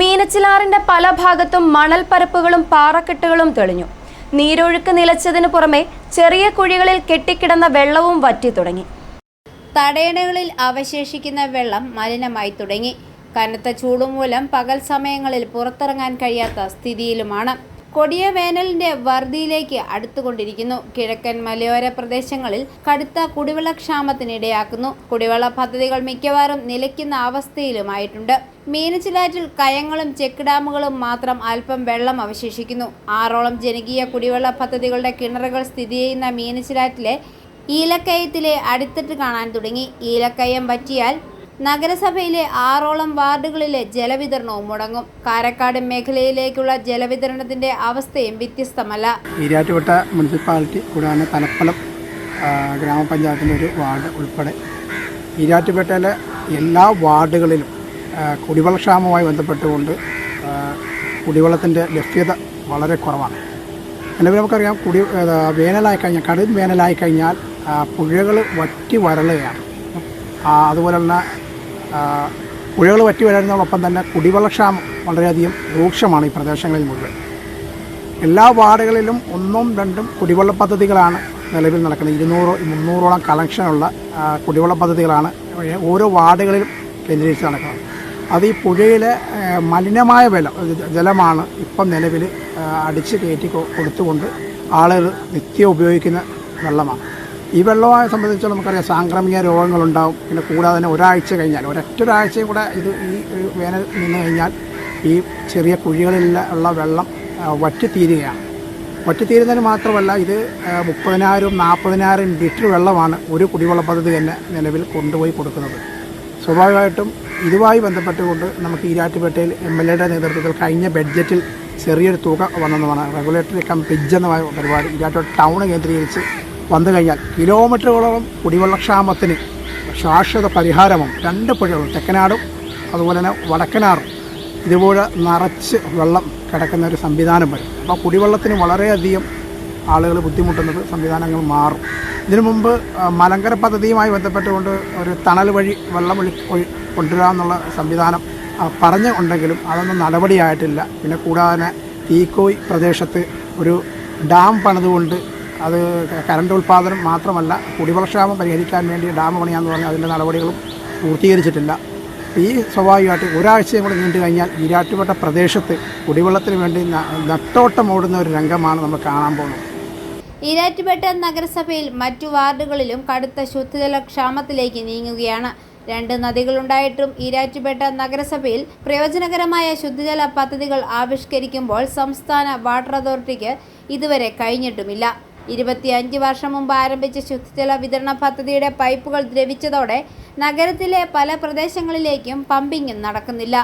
മീനച്ചിലാറിന്റെ പല ഭാഗത്തും മണൽപ്പരപ്പുകളും പാറക്കെട്ടുകളും തെളിഞ്ഞു. നീരൊഴുക്ക് നിലച്ചതിനു പുറമെ ചെറിയ കുഴികളിൽ കെട്ടിക്കിടന്ന വെള്ളവും വറ്റി തുടങ്ങി. തടയണകളിൽ അവശേഷിക്കുന്ന വെള്ളം മലിനമായി തുടങ്ങി. കനത്ത ചൂടുമൂലം പകൽ സമയങ്ങളിൽ പുറത്തിറങ്ങാൻ കഴിയാത്ത സ്ഥിതിയിലുമാണ് കൊടിയ വേനലിന്റെ വറുതിയിലേക്ക് അടുത്തുകൊണ്ടിരിക്കുന്നു. കിഴക്കൻ മലയോര പ്രദേശങ്ങളിൽ കടുത്ത കുടിവെള്ളക്ഷാമത്തിനിടയാക്കുന്നു. കുടിവെള്ള പദ്ധതികൾ മിക്കവാറും നിലയ്ക്കുന്ന അവസ്ഥയിലുമായിട്ടുണ്ട്. മീനച്ചിലാറ്റിൽ കയങ്ങളും ചെക്ക് ഡാമുകളും മാത്രം അല്പം വെള്ളം അവശേഷിക്കുന്നു. ആറോളം ജനകീയ കുടിവെള്ള പദ്ധതികളുടെ കിണറുകൾ സ്ഥിതി ചെയ്യുന്ന മീനച്ചിലാറ്റിലെ ഈലക്കയത്തിലെ അടുത്തിട്ട് കാണാൻ തുടങ്ങി. ഈലക്കയം പറ്റിയാൽ നഗരസഭയിലെ ആറോളം വാർഡുകളിലെ ജലവിതരണവും മുടങ്ങും. കാരക്കാട് മേഖലയിലേക്കുള്ള ജലവിതരണത്തിന്റെ അവസ്ഥയും വ്യത്യസ്തമല്ല. ഈരാറ്റുപെട്ട മുനിസിപ്പാലിറ്റി കൂടാതെ തലപ്പലം ഗ്രാമപഞ്ചായത്തിന്റെ ഒരു വാർഡ് ഉൾപ്പെടെ. ഈരാറ്റുപേട്ടയിലെ എല്ലാ വാർഡുകളിലും കുടിവെള്ളക്ഷാമവുമായി ബന്ധപ്പെട്ടുകൊണ്ട് കുടിവെള്ളത്തിന്റെ ലഭ്യത വളരെ കുറവാണ്. നിലവിൽ നമുക്കറിയാം കുടി വേനലായി കഴിഞ്ഞാൽ കടും വേനലായി കഴിഞ്ഞാൽ പുഴകൾ വറ്റി വരളുകയാണ്. ആ, അതുപോലെ തന്നെ പുഴകൾ വറ്റി വരുന്നതോടൊപ്പം തന്നെ കുടിവെള്ളക്ഷാമം വളരെയധികം രൂക്ഷമാണ് ഈ പ്രദേശങ്ങളിൽ മുഴുവൻ. എല്ലാ വാർഡുകളിലും ഒന്നും രണ്ടും കുടിവെള്ള പദ്ധതികളാണ് നിലവിൽ നടക്കുന്നത്. ഇരുന്നൂറ് മുന്നൂറോളം കണക്ഷനുള്ള ആ, കുടിവെള്ള പദ്ധതികളാണ് ഓരോ വാർഡുകളിലും കേന്ദ്രീകരിച്ച് നടക്കുന്നത്. അത് ഈ പുഴയിലെ മലിനമായ വില ജലമാണ് ഇപ്പം നിലവിൽ അടിച്ച് കയറ്റി കൊടുത്തുകൊണ്ട് ആളുകൾ നിത്യം ഉപയോഗിക്കുന്ന വെള്ളമാണ്. ഈ വെള്ളമായി സംബന്ധിച്ച് നമുക്കറിയാം സാംക്രമിക രോഗങ്ങളുണ്ടാവും. പിന്നെ കൂടാതെ തന്നെ ഒരാഴ്ച കഴിഞ്ഞാൽ ഒരൊറ്റ ഒരാഴ്ചയും കൂടെ ഇത് ഈ വേനൽ നിന്ന് കഴിഞ്ഞാൽ ഈ ചെറിയ കുഴികളിൽ ഉള്ള വെള്ളം വറ്റിത്തീരുകയാണ്. വറ്റിത്തീരുന്നതിന് മാത്രമല്ല ഇത് മുപ്പതിനായിരം നാൽപ്പതിനായിരം ലിറ്റർ വെള്ളമാണ് ഒരു കുടിവെള്ള പദ്ധതി തന്നെ നിലവിൽ കൊണ്ടുപോയി കൊടുക്കുന്നത്. സ്വാഭാവികമായിട്ടും ഇതുമായി ബന്ധപ്പെട്ടുകൊണ്ട് നമുക്ക് ഈരാറ്റുപേട്ടയിൽ എം എൽ എയുടെ നേതൃത്വത്തിൽ കഴിഞ്ഞ ബഡ്ജറ്റിൽ ചെറിയൊരു തുക വന്നതുമാണ് റെഗുലേറ്ററി കം പിജ് എന്ന പരിപാടി. ഈരാറ്റുപേട്ട ടൗൺ കേന്ദ്രീകരിച്ച് വന്നു കഴിഞ്ഞാൽ കിലോമീറ്ററുകളോളം കുടിവെള്ളക്ഷാമത്തിന് ശാശ്വത പരിഹാരമാണ്. രണ്ട് പുഴകളും തെക്കനാടും അതുപോലെ തന്നെ വടക്കനാറും. ഇതുപോലെ നിറച്ച് വെള്ളം കിടക്കുന്ന ഒരു സംവിധാനം വരും. അപ്പോൾ കുടിവെള്ളത്തിന് വളരെയധികം ആളുകൾ ബുദ്ധിമുട്ടുന്നത് സംവിധാനങ്ങൾ മാറും. ഇതിനു മുമ്പ് മലങ്കര പദ്ധതിയുമായി ബന്ധപ്പെട്ടുകൊണ്ട് ഒരു തണൽ വഴി വെള്ളം ഒഴി ഒഴി കൊണ്ടുവരാമെന്നുള്ള സംവിധാനം പറഞ്ഞു ഉണ്ടെങ്കിലും അതൊന്നും നടപടിയായിട്ടില്ല. പിന്നെ കൂടാതെ തീക്കോയ് പ്രദേശത്ത് ഒരു ഡാം പണിതുകൊണ്ട് അത് കറണ്ട് ഉൽപ്പാദനം മാത്രമല്ല കുടിവെള്ളക്ഷാമം പരിഹരിക്കാൻ വേണ്ടി ഡാം പണിയാന്ന് പറഞ്ഞാൽ അതിന്റെ നടപടികളും പൂർത്തീകരിച്ചിട്ടില്ല. ഈ സ്വാഭാവികമായിട്ട് ഒരാഴ്ചയും കൂടി നീണ്ടു കഴിഞ്ഞാൽ ഈരാറ്റുപേട്ട പ്രദേശത്ത് കുടിവെള്ളത്തിന് വേണ്ടി നട്ടോട്ടം ഓടുന്ന ഒരു രംഗമാണ് നമ്മൾ കാണാൻ പോകുന്നത്. ഈരാറ്റുപേട്ട നഗരസഭയിൽ മറ്റു വാർഡുകളിലും കടുത്ത ശുദ്ധജല ക്ഷാമത്തിലേക്ക് നീങ്ങുകയാണ്. രണ്ട് നദികളുണ്ടായിട്ടും ഈരാറ്റുപേട്ട നഗരസഭയിൽ പ്രയോജനകരമായ ശുദ്ധജല പദ്ധതികൾ ആവിഷ്കരിക്കുമ്പോൾ സംസ്ഥാന വാട്ടർ അതോറിറ്റിക്ക് ഇതുവരെ കഴിഞ്ഞിട്ടുമില്ല. ഇരുപത്തിയഞ്ച് വർഷം മുമ്പ് ആരംഭിച്ച ശുദ്ധജല വിതരണ പദ്ധതിയുടെ പൈപ്പുകൾ ദ്രവിച്ചതോടെ നഗരത്തിലെ പല പ്രദേശങ്ങളിലേക്കും പമ്പിങ്ങും നടക്കുന്നില്ല.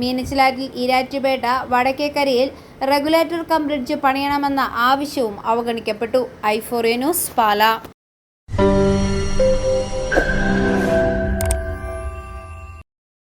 മീനച്ചിലാറ്റിൽ ഈരാറ്റുപേട്ട വടക്കേക്കരയിൽ റെഗുലേറ്റർ കം ബ്രിഡ്ജ് പണിയണമെന്ന ആവശ്യവും അവഗണിക്കപ്പെട്ടു. ഐഫോറിയ ന്യൂസ് പാല.